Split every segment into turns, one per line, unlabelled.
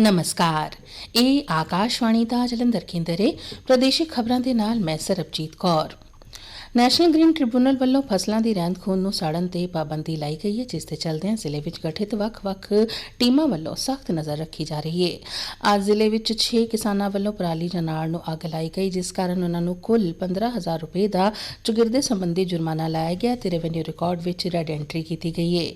ਨਮਸਕਾਰ। ਇਹ ਆਕਾਸ਼ਵਾਣੀ ਦਾ ਜਲੰਧਰ ਕੇਂਦਰ ਹੈ ਪ੍ਰਦੇਸ਼ਿਕ ਖਬਰਾਂ ਦੇ ਨਾਲ ਮੈਂ Sarabjit Kaur. National green tribunal ਵੱਲੋਂ ਫਸਲਾਂ ਦੀ ਰਹਿੰਦ ਖੂੰਹਦ ਨੂੰ ਸਾੜਨ ਤੇ ਪਾਬੰਦੀ ਲਾਈ ਗਈ ਹੈ, ਜਿਸ ਦੇ ਚੱਲਦਿਆਂ ਜ਼ਿਲ੍ਹੇ ਵਿੱਚ ਗਠਿਤ ਵੱਖ-ਵੱਖ ਟੀਮਾਂ ਵੱਲੋਂ ਸਖਤ ਨਜ਼ਰ ਰੱਖੀ ਜਾ ਰਹੀ ਹੈ। ਅੱਜ ਜ਼ਿਲ੍ਹੇ ਵਿੱਚ 6 ਕਿਸਾਨਾਂ ਵੱਲੋਂ ਪਰਾਲੀ ਜਨਾਲ ਨੂੰ ਅੱਗ ਲਾਈ ਗਈ, ਜਿਸ ਕਾਰਨ ਉਹਨਾਂ ਨੂੰ ਕੁੱਲ 15000 ਰੁਪਏ ਦਾ ਚੁਗਿਰਦੇ ਸੰਬੰਧੀ ਜੁਰਮਾਨਾ ਲਾਇਆ ਗਿਆ ਤੇ ਰੈਵਨਿਊ ਰਿਕਾਰਡ ਵਿੱਚ ਰੈਡ ਐਂਟਰੀ ਕੀਤੀ ਗਈ ਹੈ।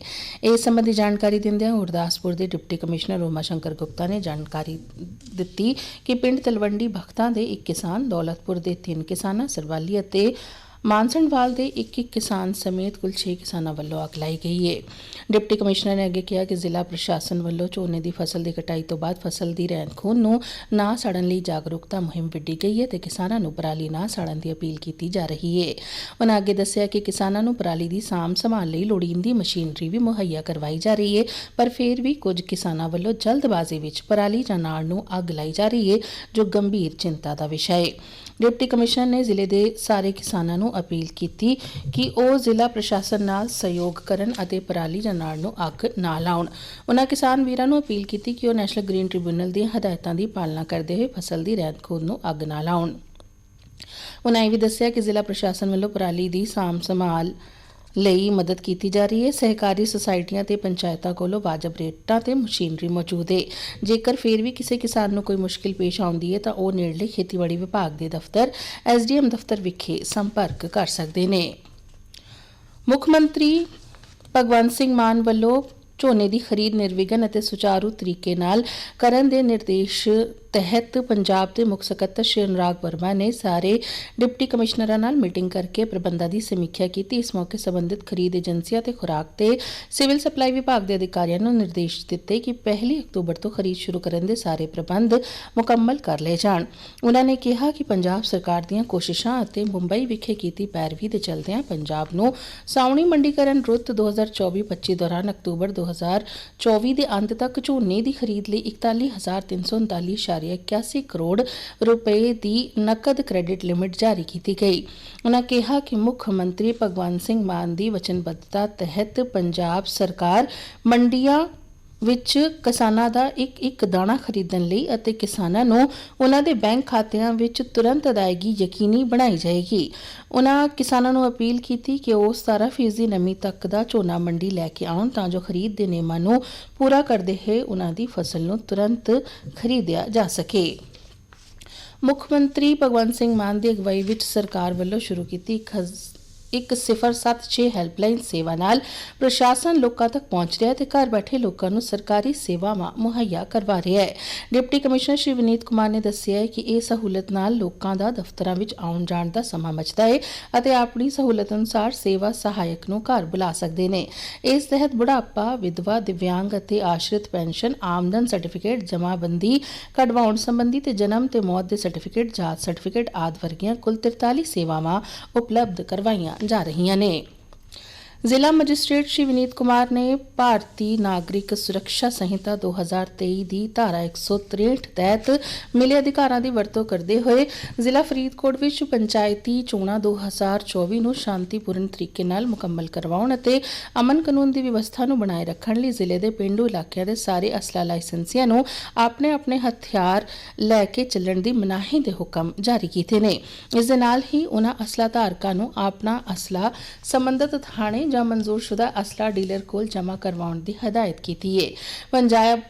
ਇਸ ਸੰਬੰਧੀ ਜਾਣਕਾਰੀ ਦਿੰਦਿਆਂ ਗੁਰਦਾਸਪੁਰ ਦੇ ਡਿਪਟੀ ਕਮਿਸ਼ਨਰ ਉਮਾ ਸ਼ੰਕਰ ਗੁਪਤਾ ਨੇ ਜਾਣਕਾਰੀ ਦਿੱਤੀ ਕਿ ਪਿੰਡ ਤਲਵੰਡੀ ਭਗਤਾਂ ਦੇ ਇੱਕ ਕਿਸਾਨ, ਦੌਲਤਪੁਰ ਦੇ ਤਿੰਨ ਕਿਸਾਨਾਂ, ਸਰਵਾਲੀ ਅਤੇ ਮਾਨਸਣਵਾਲ ਦੇ ਇੱਕ ਇੱਕ ਕਿਸਾਨ ਸਮੇਤ ਕੁੱਲ 6 ਕਿਸਾਨਾਂ ਵੱਲੋਂ ਅੱਗ ਲਾਈ ਗਈ ਹੈ ਡਿਪਟੀ ਕਮਿਸ਼ਨਰ ਨੇ ਅੱਗੇ ਕਿਹਾ ਕਿ ਜ਼ਿਲ੍ਹਾ ਪ੍ਰਸ਼ਾਸਨ ਵੱਲੋਂ ਝੋਨੇ ਦੀ ਫਸਲ ਦੀ ਕਟਾਈ ਤੋਂ ਬਾਅਦ ਫਸਲ ਦੀ ਰਹਿੰਦ ਖੂੰਹਦ ਨੂੰ ਨਾ ਸੜਨ ਲਈ ਜਾਗਰੂਕਤਾ ਮੁਹਿੰਮ ਵਿੱਢੀ ਗਈ ਹੈ ਤੇ ਕਿਸਾਨਾਂ ਨੂੰ ਪਰਾਲੀ ਨਾ ਸੜਨ ਦੀ ਅਪੀਲ ਕੀਤੀ ਜਾ ਰਹੀ ਹੈ ਉਹਨਾਂ ਅੱਗੇ ਦੱਸਿਆ ਕਿ ਕਿਸਾਨਾਂ ਨੂੰ ਪਰਾਲੀ ਦੀ ਸਾਂਭ ਸੰਭਾਲ ਲਈ ਲੋੜੀਂਦੀ ਮਸ਼ੀਨਰੀ ਵੀ ਮੁਹੱਈਆ ਕਰਵਾਈ ਜਾ ਰਹੀ ਹੈ ਪਰ ਫਿਰ ਵੀ ਕੁਝ ਕਿਸਾਨਾਂ ਵੱਲੋਂ ਜਲਦਬਾਜ਼ੀ ਵਿੱਚ ਪਰਾਲੀ ਜਾਂ ਨਾੜ ਨੂੰ ਅੱਗ ਲਾਈ ਜਾ ਰਹੀ ਹੈ ਜੋ ਗੰਭੀਰ ਚਿੰਤਾ ਦਾ ਵਿਸ਼ਾ ਹੈ ਡਿਪਟੀ ਕਮਿਸ਼ਨਰ ਨੇ ਜ਼ਿਲ੍ਹੇ ਦੇ ਸਾਰੇ ਕਿਸਾਨਾਂ ਨੂੰ ਅਪੀਲ ਕੀਤੀ ਕਿ ਉਹ ਜ਼ਿਲ੍ਹਾ ਪ੍ਰਸ਼ਾਸਨ ਨਾਲ ਸਹਿਯੋਗ ਕਰਨ ਅਤੇ ਪਰਾਲੀ ਜਾਂ ਨੂੰ ਅੱਗ ਨਾ ਲਾਉਣ। ਉਹਨਾਂ ਕਿਸਾਨ ਵੀਰਾਂ ਨੂੰ ਅਪੀਲ ਕੀਤੀ ਕਿ ਉਹ ਨੈਸ਼ਨਲ ਗ੍ਰੀਨ ਟ੍ਰਿਬਿਊਨਲ ਦੀਆਂ ਹਦਾਇਤਾਂ ਦੀ ਪਾਲਣਾ ਕਰਦੇ ਹੋਏ ਫਸਲ ਦੀ ਰਹਿੰਦ ਖੂੰਹਦ ਨੂੰ ਅੱਗ ਨਾ ਲਾਉਣ। ਉਹਨਾਂ ਇਹ ਵੀ ਦੱਸਿਆ ਕਿ ਜ਼ਿਲ੍ਹਾ ਪ੍ਰਸ਼ਾਸਨ ਵੱਲੋਂ ਪਰਾਲੀ ਦੀ ਸਾਂਭ ਸੰਭਾਲ ਲਈ ਮਦਦ ਕੀਤੀ ਜਾ ਰਹੀ ਹੈ। ਸਹਿਕਾਰੀ ਸੁਸਾਇਟੀਆਂ ਤੇ ਪੰਚਾਇਤਾਂ ਕੋਲੋਂ ਵਾਜਬ ਰੇਟਾਂ ਤੇ ਮਸ਼ੀਨਰੀ ਮੌਜੂਦ ਹੈ। ਜੇਕਰ ਫਿਰ ਵੀ ਕਿਸੇ ਕਿਸਾਨ ਨੂੰ ਕੋਈ ਮੁਸ਼ਕਿਲ ਪੇਸ਼ ਆਉਂਦੀ ਹੈ, ਤਾਂ ਉਹ ਨੇੜਲੇ ਖੇਤੀਬਾੜੀ ਵਿਭਾਗ ਦੇ ਦਫ਼ਤਰ, ਐਸਡੀਐਮ ਦਫ਼ਤਰ ਵਿਖੇ ਸੰਪਰਕ ਕਰ ਸਕਦੇ ਨੇ। ਮੁੱਖ ਮੰਤਰੀ ਭਗਵੰਤ ਸਿੰਘ ਮਾਨ ਵੱਲੋਂ ਝੋਨੇ ਦੀ ਖਰੀਦ, ਨਿਰਵਿਘਨ ਅਤੇ ਸੁਚਾਰੂ ਤਰੀਕੇ ਨਾਲ ਕਰਨ ਦੇ ਨਿਰਦੇਸ਼ ਤਹਿਤ ਪੰਜਾਬ ਦੇ ਮੁੱਖ ਸਕੱਤਰ ਸ਼੍ਰੀ ਅਨੁਰਾਗ ਵਰਮਾ ਨੇ ਸਾਰੇ ਡਿਪਟੀ ਕਮਿਸ਼ਨਰਾਂ ਨਾਲ ਮੀਟਿੰਗ ਕਰਕੇ ਪ੍ਰਬੰਧਾਂ ਦੀ ਸਮੀਖਿਆ ਕੀਤੀ। ਇਸ ਮੌਕੇ ਸੰਬੰਧਿਤ ਖਰੀਦ ਏਜੰਸੀਆਂ ਤੇ ਖੁਰਾਕ ਤੇ ਸਿਵਲ ਸਪਲਾਈ ਵਿਭਾਗ ਦੇ ਅਧਿਕਾਰੀਆਂ ਨੂੰ ਨਿਰਦੇਸ਼ ਦਿੱਤੇ ਕਿ 1 ਅਕਤੂਬਰ ਤੋਂ ਖਰੀਦ ਸ਼ੁਰੂ ਕਰਨ ਦੇ ਸਾਰੇ ਪ੍ਰਬੰਧ ਮੁਕੰਮਲ ਕਰ ਲਏ ਜਾਣ। ਉਹਨਾਂ ਨੇ ਕਿਹਾ ਕਿ ਪੰਜਾਬ ਸਰਕਾਰ ਦੀਆਂ ਕੋਸ਼ਿਸ਼ਾਂ ਅਤੇ ਮੁੰਬਈ ਵਿਖੇ ਕੀਤੀ ਪੈਰਵੀ ਦੇ ਚਲਦਿਆਂ ਪੰਜਾਬ ਨੂੰ ਸਾਉਣੀ ਮੰਡੀਕਰਨ ਰੁੱਤ 2024-25 ਦੌਰਾਨ ਅਕਤੂਬਰ 2024 ਦੇ ਅੰਤ ਤੱਕ ਝੋਨੇ ਦੀ ਖਰੀਦ ਲਈ 41,339.81 ਕਰੋੜ ਰੁਪਏ ਦੀ ਨਕਦ ਕ੍ਰੈਡਿਟ ਲਿਮਿਟ ਜਾਰੀ ਕੀਤੀ ਗਈ। ਉਹਨਾਂ ਕਿਹਾ ਕਿ ਮੁੱਖ ਮੰਤਰੀ ਭਗਵੰਤ ਸਿੰਘ ਮਾਨ ਦੀ ਵਚਨਬੱਧਤਾ ਤਹਿਤ ਪੰਜਾਬ ਸਰਕਾਰ ਮੰਡੀਆਂ ਵਿੱਚ ਕਿਸਾਨਾਂ ਦਾ ਇੱਕ ਇੱਕ ਦਾਣਾ ਖਰੀਦਣ ਲਈ ਅਤੇ ਕਿਸਾਨਾਂ ਨੂੰ ਉਹਨਾਂ ਦੇ ਬੈਂਕ ਖਾਤਿਆਂ ਵਿੱਚ ਤੁਰੰਤ ਅਦਾਇਗੀ ਯਕੀਨੀ ਬਣਾਈ ਜਾਏਗੀ। ਉਹਨਾਂ ਕਿਸਾਨਾਂ ਨੂੰ ਅਪੀਲ ਕੀਤੀ ਕਿ ਉਹ 17% ਨਮੀ ਤੱਕ ਦਾ ਝੋਨਾ ਮੰਡੀ ਲੈ ਕੇ ਆਉਣ ਤਾਂ ਜੋ ਖਰੀਦ ਦੇ ਨਿਯਮਾਂ ਨੂੰ ਪੂਰਾ ਕਰਦੇ ਹੋਏ ਉਹਨਾਂ ਦੀ ਫਸਲ ਨੂੰ ਤੁਰੰਤ ਖਰੀਦਿਆ ਜਾ ਸਕੇ। ਮੁੱਖ ਮੰਤਰੀ ਭਗਵੰਤ ਸਿੰਘ ਮਾਨ ਦੀ ਅਗਵਾਈ ਵਿੱਚ ਸਰਕਾਰ ਵੱਲੋਂ ਸ਼ੁਰੂ ਕੀਤੀ ਇੱਕ ਹਜ਼- ਇੱਕ 076 ਹੈਲਪਲਾਈਨ ਸੇਵਾ ਨਾਲ ਪ੍ਰਸ਼ਾਸਨ ਲੋਕਾਂ ਤੱਕ ਪਹੁੰਚ ਰਿਹਾ ਹੈ ਤੇ ਘਰ ਬੈਠੇ ਲੋਕਾਂ ਨੂੰ ਸਰਕਾਰੀ ਸੇਵਾਵਾਂ ਮੁਹੱਈਆ ਕਰਵਾ ਰਿਹਾ ਹੈ। ਡਿਪਟੀ ਕਮਿਸ਼ਨਰ ਸ਼੍ਰੀ ਵਿਨੀਤ ਕੁਮਾਰ ਨੇ ਦੱਸਿਆ ਹੈ ਕਿ ਇਹ ਸਹੂਲਤ ਨਾਲ ਲੋਕਾਂ ਦਾ ਦਫ਼ਤਰਾਂ ਵਿੱਚ ਆਉਣ ਜਾਣ ਦਾ ਸਮਾਂ ਬਚਦਾ ਹੈ ਅਤੇ ਆਪਣੀ ਸਹੂਲਤ ਅਨੁਸਾਰ ਸੇਵਾ ਸਹਾਇਕ ਨੂੰ ਘਰ ਬੁਲਾ ਸਕਦੇ ਨੇ। ਇਸ ਤਹਿਤ ਬੁਢਾਪਾ, ਵਿਧਵਾ, ਦਿਵਿਆਂਗ ਅਤੇ ਆਸ਼ਰਿਤ ਪੈਨਸ਼ਨ, ਆਮਦਨ ਸਰਟੀਫਿਕੇਟ, ਜਮਾਬੰਦੀ, ਕਢਵਾਉਣ ਸੰਬੰਧੀ ਤੇ ਜਨਮ ਤੇ ਮੌਤ ਦੇ ਸਰਟੀਫਿਕੇਟ, ਜਾਤ ਸਰਟੀਫਿਕੇਟ ਆਦਿ ਵਰਗੀਆਂ ਕੁੱਲ 43 ਸੇਵਾਵਾਂ ਉਪਲਬਧ ਕਰਵਾਈਆਂ ਜਾ ਰਹੀਆਂ ਨੇ। ਜ਼ਿਲ੍ਹਾ ਮੈਜਿਸਟ੍ਰੇਟ ਸ਼੍ਰੀ ਵਿਨੀਤ ਕੁਮਾਰ ਨੇ ਭਾਰਤੀ ਨਾਗਰਿਕ ਸੁਰੱਖਿਆ ਸੰਹਿਤਾ 2023 ਦੀ ਧਾਰਾ 163 ਤਹਿਤ ਮਿਲੇ ਅਧਿਕਾਰਾਂ ਦੀ ਵਰਤੋਂ ਕਰਦੇ ਹੋਏ ਜ਼ਿਲ੍ਹਾ ਫਰੀਦਕੋਟ ਵਿੱਚ ਪੰਚਾਇਤੀ ਚੋਣਾਂ 2024 ਨੂੰ ਸ਼ਾਂਤੀਪੂਰਨ ਤਰੀਕੇ ਨਾਲ ਮੁਕੰਮਲ ਕਰਵਾਉਣ ਅਤੇ ਅਮਨ ਕਾਨੂੰਨ ਦੀ ਵਿਵਸਥਾ ਨੂੰ ਬਣਾਏ ਰੱਖਣ ਲਈ ਜ਼ਿਲ੍ਹੇ ਦੇ ਪਿੰਡੂ ਇਲਾਕਿਆਂ ਦੇ ਸਾਰੇ ਅਸਲਾ ਲਾਇਸੈਂਸੀਆਂ ਨੂੰ ਆਪਣੇ ਆਪਣੇ ਹਥਿਆਰ ਲੈ ਕੇ ਚੱਲਣ ਦੀ ਮਨਾਹੀ ਦੇ ਹੁਕਮ ਜਾਰੀ ਕੀਤੇ ਨੇ। ਇਸ ਦੇ ਨਾਲ ਹੀ ਉਹਨਾਂ ਅਸਲਾ ਧਾਰਕਾਂ ਨੂੰ ਆਪਣਾ ਅਸਲਾ ਸੰਬੰਧਿਤ ਥਾਣੇ ਜਾਂ ਮਨਜ਼ੂਰਸ਼ੁਦਾ ਅਸਲਾ ਡੀਲਰ ਕੋਲ ਜਮ੍ਹਾਂ ਕਰਵਾਉਣ ਦੀ ਹਦਾਇਤ ਕੀਤੀ ਹੈ ਪੰਜਾਬ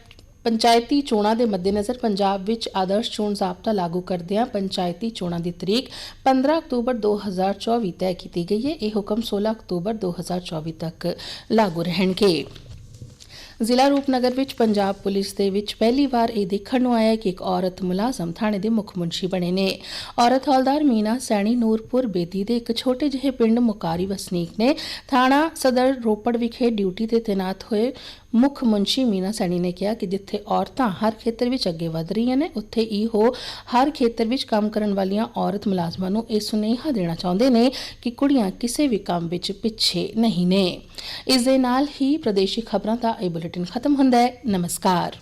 ਪੰਚਾਇਤੀ ਚੋਣਾਂ ਦੇ ਮੱਦੇਨਜ਼ਰ ਪੰਜਾਬ ਵਿੱਚ ਆਦਰਸ਼ ਚੋਣ ਜ਼ਾਬਤਾ ਲਾਗੂ ਕਰਦਿਆਂ ਪੰਚਾਇਤੀ ਚੋਣਾਂ ਦੀ ਤਰੀਕ 15 ਅਕਤੂਬਰ 2024 ਤੈਅ ਕੀਤੀ ਗਈ ਹੈ ਇਹ ਹੁਕਮ 16 ਅਕਤੂਬਰ 2024 ਤੱਕ ਲਾਗੂ ਰਹਿਣਗੇ। ਜ਼ਿਲ੍ਹਾ ਰੂਪਨਗਰ ਵਿੱਚ ਪੰਜਾਬ ਪੁਲਿਸ ਦੇ ਵਿੱਚ ਪਹਿਲੀ ਵਾਰ ਇਹ ਦੇਖਣ ਨੂੰ ਆਇਆ ਕਿ ਇੱਕ ਔਰਤ ਮੁਲਾਜ਼ਮ ਥਾਣੇ ਦੇ ਮੁੱਖ ਮੁਨਸ਼ੀ ਬਣੇ ਨੇ। ਔਰਤ ਹੌਲਦਾਰ ਮੀਨਾ ਸੈਣੀ ਨੂਰਪੁਰ ਬੇਦੀ ਦੇ ਇੱਕ ਛੋਟੇ ਜਿਹੇ ਪਿੰਡ ਮੁਕਾਰੀ ਵਸਨੀਕ ਨੇ। ਥਾਣਾ ਸਦਰ ਰੋਪੜ ਵਿਖੇ ਡਿਊਟੀ ਤੇ ਤੈਨਾਤ ਹੋਏ ਮੁੱਖ ਮੁਨਸ਼ੀ ਮੀਨਾ ਸੈਣੀ ਨੇ ਕਿਹਾ ਕਿ ਜਿੱਥੇ ਔਰਤਾਂ ਹਰ ਖੇਤਰ ਵਿੱਚ ਅੱਗੇ ਵਧ ਰਹੀਆਂ ਨੇ, ਉੱਥੇ ਹੀ ਉਹ ਹਰ ਖੇਤਰ ਵਿੱਚ ਕੰਮ ਕਰਨ ਵਾਲੀਆਂ ਔਰਤ ਮੁਲਾਜ਼ਮਾਂ ਨੂੰ ਇਹ ਸੁਨੇਹਾ ਦੇਣਾ ਚਾਹੁੰਦੇ ਨੇ ਕਿ ਕੁੜੀਆਂ ਕਿਸੇ ਵੀ ਕੰਮ ਵਿੱਚ ਪਿੱਛੇ ਨਹੀਂ ਨੇ। ਇਸ ਦੇ ਨਾਲ ਹੀ ਪ੍ਰਦੇਸ਼ੀ ਖਬਰਾਂ ਦਾ ਇਹ ਬੁਲੇਟਿਨ ਖਤਮ ਹੁੰਦਾ ਹੈ। ਨਮਸਕਾਰ।